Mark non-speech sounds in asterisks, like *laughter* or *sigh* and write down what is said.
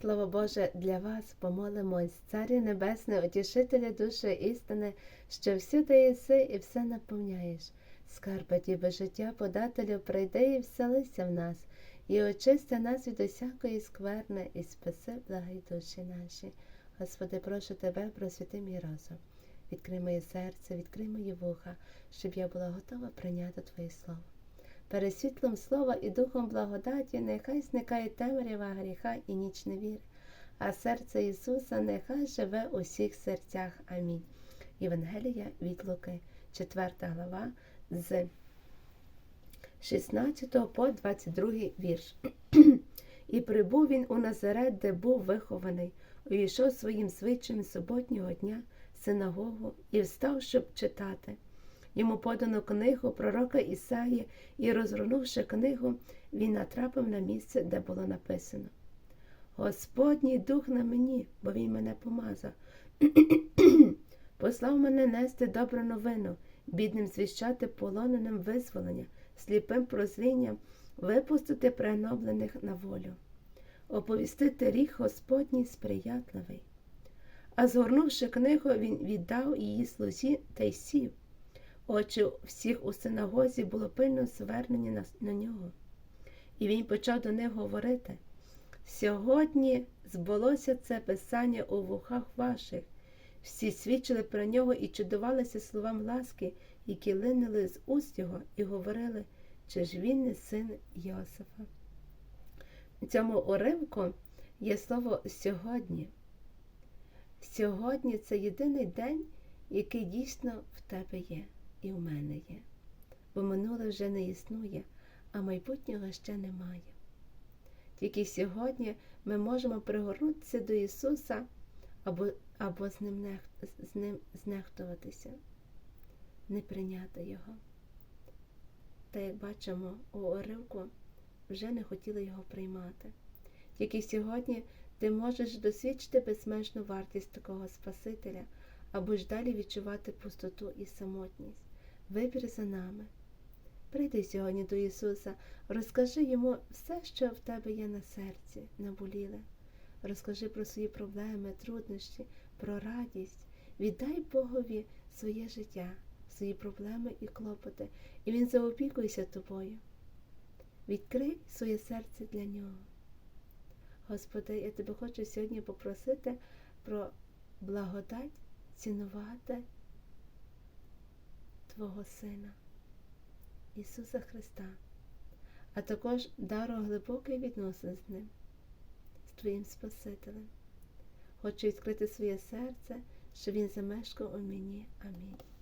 Слово Боже, для вас помолимось, Царю Небесний, утішителя душі істини, що всюди єси і все наповняєш. Скарба діби життя подателю прийди і вселися в нас, і очисти нас від усякої скверни, і спаси благі душі наші. Господи, прошу Тебе, просвіти мій розум. Відкрий моє серце, відкрий мої вуха, щоб я була готова прийняти Твоє Слово. Перед світлом слова і духом благодаті нехай зникає темрява гріха і ніч невіри, а серце Ісуса нехай живе у всіх серцях. Амінь. Євангелія від Луки, 4 глава, з 16 по 22 вірш. *clears throat* І прибув він у Назарет, де був вихований, увійшов своїм звичаєм суботнього дня синагогу і встав, щоб читати. Йому подано книгу пророка Ісаї, і, розгорнувши книгу, він натрапив на місце, де було написано: Господній дух на мені, бо він мене помазав. *clears throat* Послав мене нести добру новину, бідним звіщати полоненим визволення, сліпим прозрінням, випустити пригноблених на волю, оповістити рік Господній сприятливий. А згорнувши книгу, він віддав її слузі та й сів. Очі всіх у синагозі було пильно звернені на, на нього. І він почав до них говорити: Сьогодні збулося це писання у вухах ваших. Всі свідчили про нього і чудувалися словам ласки, які линули з уст його, і говорили, чи ж він не син Йосифа. В цьому уривку є слово сьогодні. Сьогодні це єдиний день, який дійсно в тебе є і в мене є, бо минуле вже не існує, а майбутнього ще немає. Тільки сьогодні ми можемо пригорнутися до Ісуса або або з ним, нех, з ним знехтуватися, не прийняти Його. Та, як бачимо, у уривку вже не хотіли його приймати. Тільки сьогодні ти можеш досвідчити безмежну вартість такого Спасителя або ж далі відчувати пустоту і самотність. Вибір за нами. Прийди сьогодні до Ісуса, розкажи йому все, що в тебе є на серці, наболіле. Розкажи про свої проблеми, труднощі, про радість. Віддай Богові своє життя, свої проблеми і клопоти, і Він заопікується тобою. Відкрий своє серце для нього. Господи, я тебе хочу сьогодні попросити про благодать цінувати Твого Сина, Ісуса Христа, а також дару глибокий відносин з Ним, з Твоїм Спасителем. Хочу відкрити своє серце, що Він замешкав у мені. Амінь.